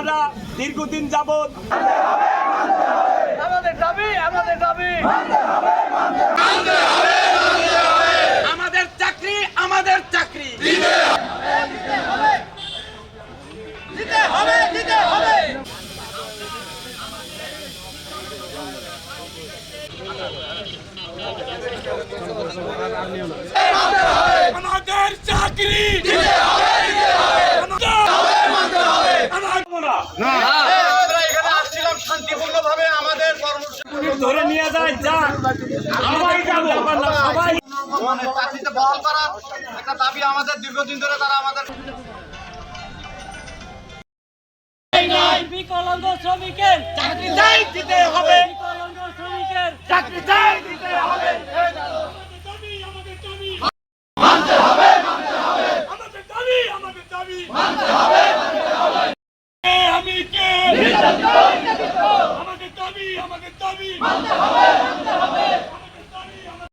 আমরা দীর্ঘদিন যাবৎ আমাদের দাবি আমাদের দাবি। আমাদের চাকরি আমাদের চাকরি। দিতে হবে দিতে হবে আমাদের চাকরি আমরা এখানে আসছিলাম শান্তিপূর্ণভাবে আমাদের ধরে নিয়ে যায় যা। সবাই মানে চাকরিতে বহাল করার একটা দাবি আমাদের দীর্ঘদিন ধরে তারা আমাদের বিকলাঙ্গ শ্রমিকের চাকরি চাই দিতে হবে। বিকলাঙ্গ শ্রমিকের চাকরি চাই দিতে হবে আমাদের দাবি আমাদের দাবি কে আমি কে আমাদের দাবি